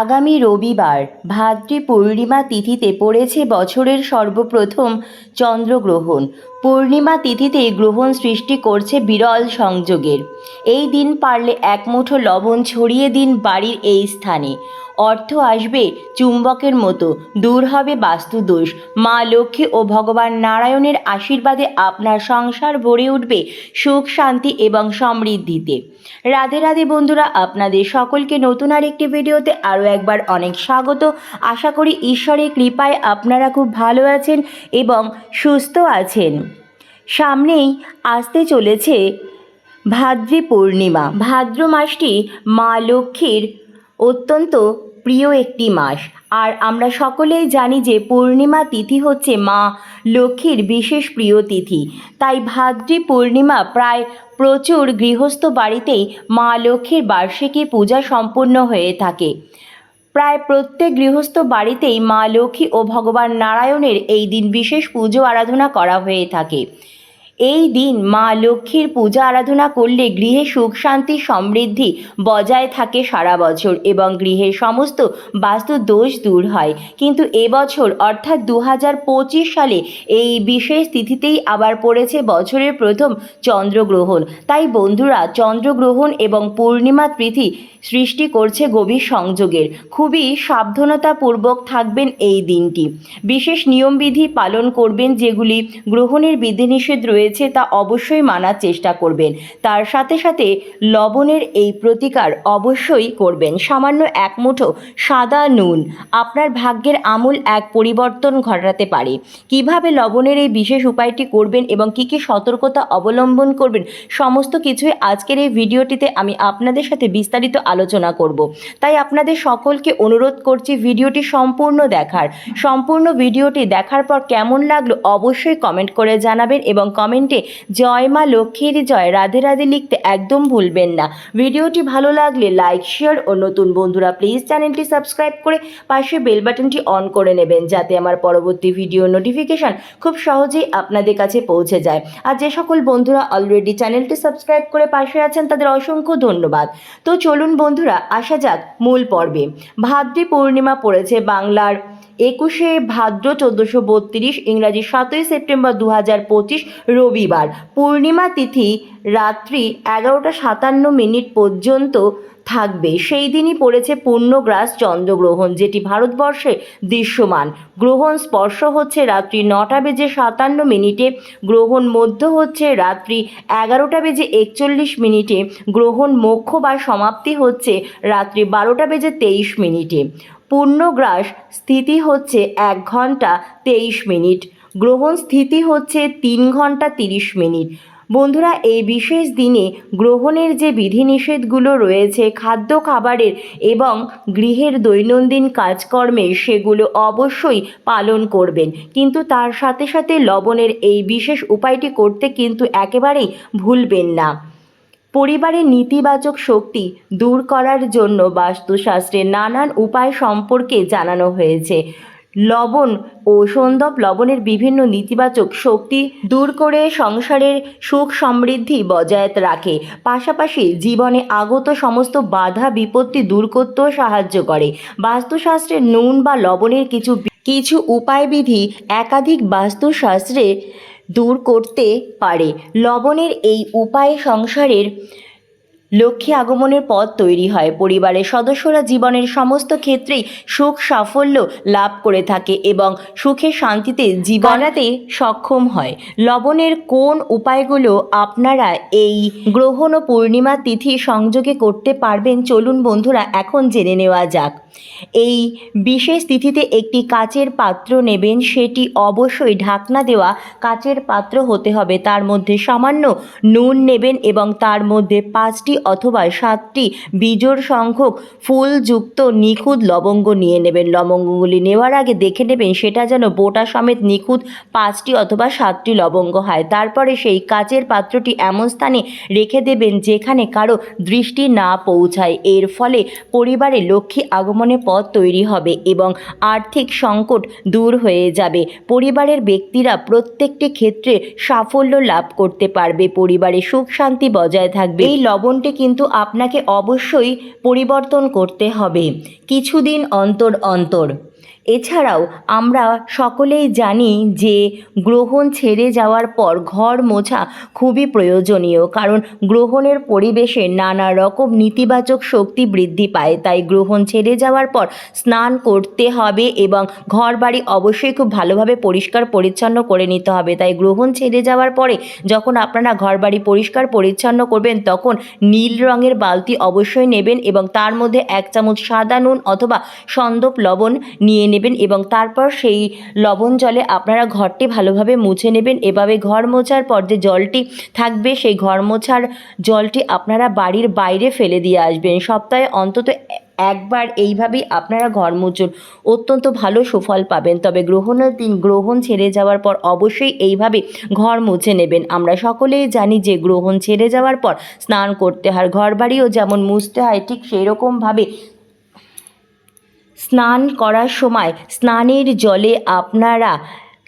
আগামী রবিবার ভাদ্রী পূর্ণিমা তিথিতে পড়েছে বছরের সর্বপ্রথম চন্দ্রগ্রহণ। পূর্ণিমা তিথিতে গ্রহণ সৃষ্টি করছে বিরল সংযোগের। এই দিন পারলে এক মুঠো লবণ ছড়িয়ে দিন বাড়ির এই স্থানে। অর্থ আসবে চুম্বকের মতো, দূর হবে বাস্তুদোষ। মা লক্ষ্মী ও ভগবান নারায়ণের আশীর্বাদে আপনার সংসার ভরে উঠবে সুখ, শান্তি এবং সমৃদ্ধিতে। রাধে রাধে বন্ধুরা, আপনাদের সকলকে নতুন আর একটি ভিডিওতে আরও একবার অনেক স্বাগত। আশা করি ঈশ্বরের কৃপায় আপনারা খুব ভালো আছেন এবং সুস্থ আছেন। সামনেই আসতে চলেছে ভাদ্রী পূর্ণিমা। ভাদ্র মাসটি মা লক্ষ্মীর অত্যন্ত প্রিয় একটি মাস। আর আমরা সকলেই জানি যে পূর্ণিমা তিথি হচ্ছে মা লক্ষ্মীর বিশেষ প্রিয় তিথি। তাই ভাদ্রী পূর্ণিমা প্রায় প্রচুর গৃহস্থ বাড়িতেই মা লক্ষ্মীর বার্ষিকী পূজা সম্পূর্ণ হয়ে থাকে। প্রায় প্রত্যেক গৃহস্থ বাড়িতেই মা লক্ষ্মী ও ভগবান নারায়ণের এই দিন বিশেষ পুজো আরাধনা করা হয়ে থাকে। এই দিন মা লক্ষ্মীর পূজা আরাধনা করলে গৃহে সুখ, শান্তি, সমৃদ্ধি বজায় থাকে সারা বছর এবং গৃহের সমস্ত বাস্তু দোষ দূর হয়। কিন্তু এবছর অর্থাৎ দু সালে, এই বিশেষ তিথিতেই আবার পড়েছে বছরের প্রথম চন্দ্রগ্রহণ। তাই বন্ধুরা, চন্দ্রগ্রহণ এবং পূর্ণিমা তিথি সৃষ্টি করছে গভীর সংযোগের। খুবই সাবধানতাপূর্বক থাকবেন এই দিনটি। বিশেষ নিয়মবিধি পালন করবেন যেগুলি গ্রহণের বিধিনিষেধ রয়েছে তা অবশ্যই মানার চেষ্টা করবেন। তার সাথে সাথে লবণের এই প্রতিকার অবশ্যই করবেন। সামান্য এক মুঠো সাদা নুন। আপনার ভাগ্যের আমূল এক পরিবর্তন ঘটাতে পারে। কীভাবে লবণের এই বিশেষ উপায়টি করবেন এবং কি কি সতর্কতা অবলম্বন করবেন, সমস্ত কিছুই আজকের এই ভিডিওটিতে আমি আপনাদের সাথে বিস্তারিত আলোচনা করব। তাই আপনাদের সকলকে অনুরোধ করছি ভিডিওটি সম্পূর্ণ দেখার। সম্পূর্ণ ভিডিওটি দেখার পর কেমন লাগল অবশ্যই কমেন্ট করে জানাবেন এবং কমেন্টে জয় মা লক্ষ্মীর জয়। রাধে রাধে লিখতে একদম ভুলবেন না। ভিডিওটি ভালো লাগলে লাইক, শেয়ার ও নতুন বন্ধুরা প্লিজ চ্যানেলটি সাবস্ক্রাইব করে পাশে বেল বাটনটি অন করে নেবেন যাতে আমার পরবর্তী ভিডিও নোটিফিকেশান খুব সহজেই আপনাদের কাছে পৌঁছে যায়। আর যে সকল বন্ধুরা অলরেডি চ্যানেলটি সাবস্ক্রাইব করে পাশে আছেন তাদের অসংখ্য ধন্যবাদ। তো চলুন বন্ধুরা, আসা যাক মূল পর্বে। ভাদ্রী পূর্ণিমা পড়েছে বাংলার একুশে ভাদ্র চোদ্দোশো বত্রিশ, ইংরাজি সাতই সেপ্টেম্বর দু হাজার পঁচিশ, রবিবার। পূর্ণিমা তিথি রাত্রি এগারোটা সাতান্ন মিনিট পর্যন্ত থাকবে। সেই দিনই পড়েছে পূর্ণগ্রাস চন্দ্রগ্রহণ, যেটি ভারতবর্ষে দৃশ্যমান। গ্রহণ স্পর্শ হচ্ছে রাত্রি নটা বেজে সাতান্ন মিনিটে, গ্রহণ মধ্য হচ্ছে রাত্রি এগারোটা বেজে একচল্লিশ মিনিটে, গ্রহণ মোক্ষ বা সমাপ্তি হচ্ছে রাত্রি বারোটা বেজে তেইশ মিনিটে। পূর্ণগ্রাস স্থিতি হচ্ছে এক ঘণ্টা তেইশ মিনিট। গ্রহণ স্থিতি হচ্ছে তিন ঘণ্টা তিরিশ মিনিট। বন্ধুরা, এই বিশেষ দিনে গ্রহণের যে বিধিনিষেধগুলো রয়েছে, খাদ্য খাবারের এবং গৃহের দৈনন্দিন কাজকর্মে সেগুলো অবশ্যই পালন করবেন। কিন্তু তার সাথে সাথে লবণের এই বিশেষ উপায়টি করতে কিন্তু একেবারেই ভুলবেন না। পরিবারের নেতিবাচক শক্তি দূর করার জন্য বাস্তুশাস্ত্রের নানান উপায় সম্পর্কে জানানো হয়েছে। লবণ ও সন্দব লবণের বিভিন্ন নেতিবাচক শক্তি দূর করে সংসারের সুখ সমৃদ্ধি বজায় রাখে। পাশাপাশি জীবনে আগত সমস্ত বাধা বিপত্তি দূর করতেও সাহায্য করে। বাস্তুশাস্ত্রে নুন বা লবণের কিছু কিছু উপায়বিধি একাধিক বাস্তুশাস্ত্রে দূর করতে পারে। লবণের এই উপায় সংসারের লক্ষ্মী আগমনের পথ তৈরি হয়। পরিবারের সদস্যরা জীবনের সমস্ত ক্ষেত্রেই সুখ সাফল্য লাভ করে থাকে এবং সুখে শান্তিতে জীবনাতে সক্ষম হয়। লবণের কোন উপায়গুলো আপনারা এই গ্রহণ ও পূর্ণিমা তিথি সংযোগে করতে পারবেন? চলুন বন্ধুরা, এখন জেনে নেওয়া যাক। এই বিশেষ তিথিতে একটি কাচের পাত্র নেবেন, সেটি অবশ্যই ঢাকনা দেওয়া কাচের পাত্র হতে হবে। তার মধ্যে সামান্য নুন নেবেন এবং তার মধ্যে পাঁচটি অথবা সাতটি বিজোড় সংখ্যক ফুলযুক্ত নিখুঁত লবঙ্গ নিয়ে নেবেন। লবঙ্গগুলি নেওয়ার আগে দেখে নেবেন সেটা যেন বোটা সমেত নিখুঁত পাঁচটি অথবা সাতটি লবঙ্গ হয়। তারপরে সেই কাচের পাত্রটি এমন স্থানে রেখে দেবেন যেখানে কারও দৃষ্টি না পৌঁছায়। এর ফলে পরিবারে লক্ষ্মী আগমনে পথ তৈরি হবে এবং আর্থিক সংকট দূর হয়ে যাবে। পরিবারের ব্যক্তিরা প্রত্যেকটি ক্ষেত্রে সাফল্য লাভ করতে পারবে। পরিবারে সুখ শান্তি বজায় থাকবে। এই লবণটি কিন্তু আপনাকে অবশ্যই পরিবর্তন করতে হবে। কিছুদিন অন্তর অন্তর। এছাড়াও আমরা সকলেই জানি যে গ্রহণ ছেড়ে যাওয়ার পর ঘর মোছা খুবই প্রয়োজনীয়, কারণ গ্রহণের পরিবেশে নানা রকম নেতিবাচক শক্তি বৃদ্ধি পায়। তাই গ্রহণ ছেড়ে যাওয়ার পর স্নান করতে হবে এবং ঘর বাড়ি অবশ্যই খুব ভালোভাবে পরিষ্কার পরিচ্ছন্ন করে নিতে হবে। তাই গ্রহণ ছেড়ে যাওয়ার পরে যখন আপনারা ঘর বাড়ি পরিষ্কার পরিচ্ছন্ন করবেন, তখন নীল রঙের বালতি অবশ্যই নেবেন এবং তার মধ্যে এক চামচ সাদা নুন অথবা সন্দপ লবণ নিয়ে নেবেন এবং তারপর সেই লবণ জলে আপনারা ঘরটি ভালোভাবে মুছে নেবেন। এভাবে ঘর মোছার পর যে জলটি থাকবে, সেই ঘর মোছার জলটি আপনারা বাড়ির বাইরে ফেলে দিয়ে আসবেন। সপ্তাহে অন্তত একবার এইভাবেই আপনারা ঘর মুছুন। অত্যন্ত ভালো সুফল পাবেন। তবে গ্রহণের দিন, গ্রহণ ছেড়ে যাওয়ার পর অবশ্যই এইভাবে ঘর মুছে নেবেন। আমরা সকলেই জানি যে গ্রহণ ছেড়ে যাওয়ার পর স্নান করতে হয়। ঘর বাড়িও যেমন মুছতে হয়, ঠিক সেরকমভাবে স্নান করার সময় স্নানের জলে আপনারা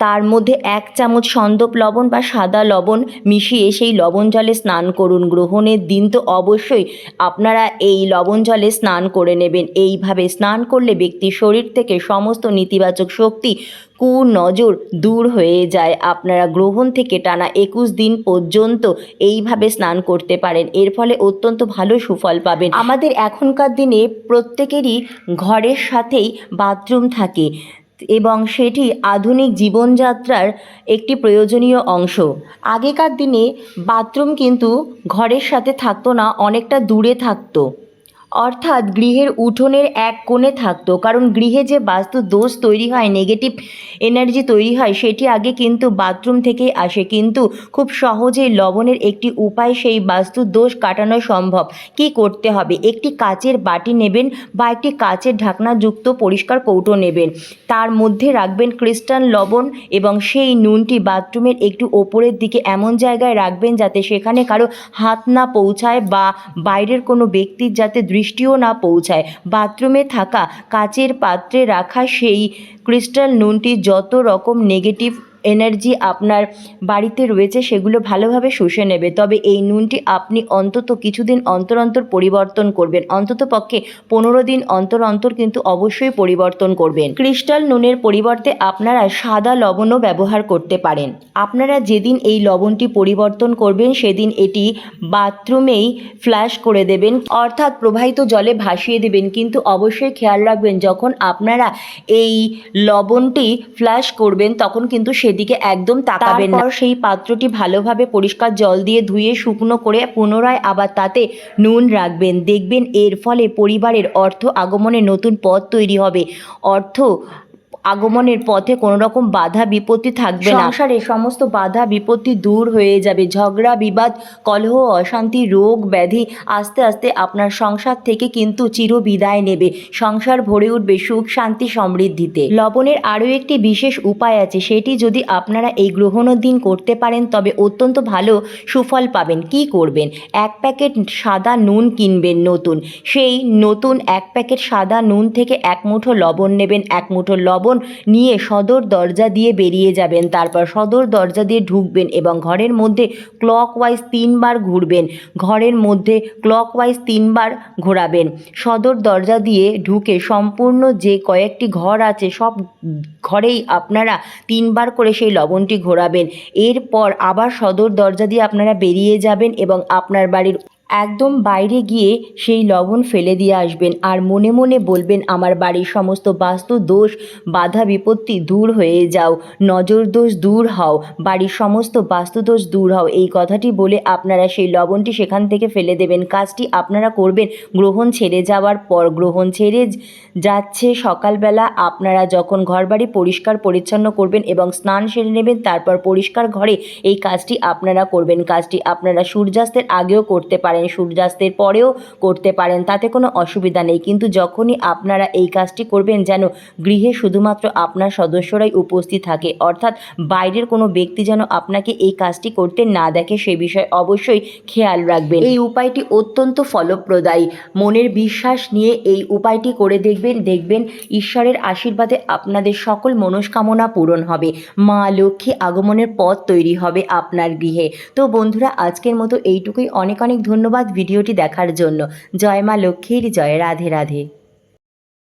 তার মধ্যে এক চামচ সন্দপ লবণ বা সাদা লবণ মিশিয়ে সেই লবণ জলে স্নান করুন। গ্রহণের দিন তো অবশ্যই। আপনারা এই লবণ জলে স্নান করে নেবেন। এইভাবে স্নান করলে ব্যক্তির শরীর থেকে সমস্ত নেতিবাচক শক্তি কু নজর দূর হয়ে যায়। আপনারা গ্রহণ থেকে টানা একুশ দিন পর্যন্ত এইভাবে স্নান করতে পারেন। এর ফলে অত্যন্ত ভালো সুফল পাবেন। আমাদের এখনকার দিনে প্রত্যেকেরই ঘরের সাথেই বাথরুম থাকে। এবং সেটি আধুনিক জীবনযাত্রার একটি প্রয়োজনীয় অংশ। আগেকার দিনে বাথরুম কিন্তু ঘরের সাথে থাকতো না, অনেকটা দূরে থাকতো। অর্থাৎ গৃহের উঠোনের এক কোণে থাকতো। কারণ গৃহে যে বাস্তু দোষ তৈরি হয় নেগেটিভ এনার্জি তৈরি হয়, সেটি আগে কিন্তু বাথরুম থেকেই আসে। কিন্তু খুব সহজেই লবণের একটি উপায় সেই বাস্তু দোষ কাটানো সম্ভব। কি করতে হবে? একটি কাচের বাটি নেবেন বা একটি কাচের ঢাকনাযুক্ত পরিষ্কার কৌটো নেবেন। তার মধ্যে রাখবেন ক্রিস্টাল লবণ এবং সেই নুনটি বাথরুমের একটু ওপরের দিকে এমন জায়গায় রাখবেন যাতে সেখানে কারও হাত না পৌঁছায় বা বাইরের কোনো ব্যক্তির যাতে দৃষ্টিও না পৌঁছায়। বাথরুমে থাকা কাচের পাত্রে রাখা সেই ক্রিস্টাল নুনটি যত রকম নেগেটিভ এনার্জি আপনার বাড়িতে রয়েছে, সেগুলো ভালোভাবে শুষে নেবে। তবে এই নুনটি আপনি অন্তত কিছুদিন অন্তর অন্তর পরিবর্তন করবেন। অন্তত পক্ষে পনেরো দিন অন্তর অন্তর কিন্তু অবশ্যই পরিবর্তন করবেন। ক্রিস্টাল নুনের পরিবর্তে আপনারা সাদা লবণও ব্যবহার করতে পারেন। আপনারা যেদিন এই লবণটি পরিবর্তন করবেন, সেদিন এটি বাথরুমেই ফ্ল্যাশ করে দেবেন, অর্থাৎ প্রবাহিত জলে ভাসিয়ে দেবেন। কিন্তু অবশ্যই খেয়াল রাখবেন, যখন আপনারা এই লবণটি ফ্ল্যাশ করবেন, তখন কিন্তু সেদিকে একদম তাকাবেন না। সেই পাত্রটি ভালোভাবে পরিষ্কার জল দিয়ে ধুয়ে শুকনো করে পুনরায় আবার তাতে নুন রাখবেন। দেখবেন এর ফলে পরিবারের অর্থ আগমনে নতুন পথ তৈরি হবে। অর্থ আগমনের পথে কোনো রকম বাধা বিপত্তি থাকবে না। সংসারে সমস্ত বাধা বিপত্তি দূর হয়ে যাবে। ঝগড়া, বিবাদ, কলহ, অশান্তি, রোগ, ব্যাধি আস্তে আস্তে আপনার সংসার থেকে কিন্তু চির বিদায় নেবে। সংসার ভরে উঠবে সুখ, শান্তি, সমৃদ্ধিতে। লবণের আরও একটি বিশেষ উপায় আছে। সেটি যদি আপনারা এই গ্রহণের দিন করতে পারেন, তবে অত্যন্ত ভালো সুফল পাবেন। কি করবেন? এক প্যাকেট সাদা নুন কিনবেন নতুন। সেই নতুন এক প্যাকেট সাদা নুন থেকে এক মুঠো লবণ নেবেন। এক মুঠো লবণ নিয়ে সদর দরজা দিয়ে বেরিয়ে যাবেন। তারপর সদর দরজা দিয়ে ঢুকবেন এবং ঘরের মধ্যে ক্লক ওয়াইজ তিনবার ঘুরবেন। ঘরের মধ্যে ক্লক ওয়াইজ তিনবার ঘোরাবেন। সদর দরজা দিয়ে ঢুকে সম্পূর্ণ যে কয়েকটি ঘর আছে, সব ঘরেই আপনারা তিনবার করে সেই লবণটি ঘোরাবেন। এরপর আবার সদর দরজা দিয়ে আপনারা বেরিয়ে যাবেন এবং আপনার বাড়ির একদম বাইরে গিয়ে সেই লবণ ফেলে দিয়ে আসবেন আর মনে মনে বলবেন, আমার বাড়ির সমস্ত বাস্তু দোষ, বাধা বিপত্তি দূর হয়ে যাও, নজর দোষ দূর হও, বাড়ির সমস্ত বাস্তু দোষ দূর হও। এই কথাটি বলে আপনারা সেই লবণটি সেখান থেকে ফেলে দেবেন। কাজটি আপনারা করবেন গ্রহণ ছেড়ে যাওয়ার পর। গ্রহণ ছেড়ে যাচ্ছে সকালবেলা। আপনারা যখন ঘরবাড়ি পরিষ্কার পরিচ্ছন্ন করবেন এবং স্নান সেরে নেবেন, তারপর পরিষ্কার ঘরে এই কাজটি আপনারা করবেন। কাজটি আপনারা সূর্যাস্তের আগেও করতে পারেন, সূর্যাস্তের পরেও করতে পারেন, তাতে কোনো অসুবিধা নেই। কিন্তু যখনই আপনারা এই কাজটি করবেন, যেন গৃহে শুধুমাত্র আপনার সদস্যরাই উপস্থিত থাকে, অর্থাৎ বাইরের কোনো ব্যক্তি যেন আপনাকে এই কাজটি করতে না দেখে, সে বিষয়ে অবশ্যই খেয়াল রাখবেন। এই উপায়টি অত্যন্ত ফলপ্রদায়ী। মনের বিশ্বাস নিয়ে এই উপায়টি করে দেখবেন দেখবেন ঈশ্বরের আশীর্বাদে আপনাদের সকল মনস্কামনা পূরণ হবে। মা লক্ষ্মী আগমনের পথ তৈরি হবে আপনার গৃহে। তো বন্ধুরা, আজকের মতো এইটুকুই। অনেক অনেক ধন্যবাদ। ধন্যবাদ ভিডিওটি দেখার জন্য। জয় মা লক্ষ্মীর জয় রাধে রাধে।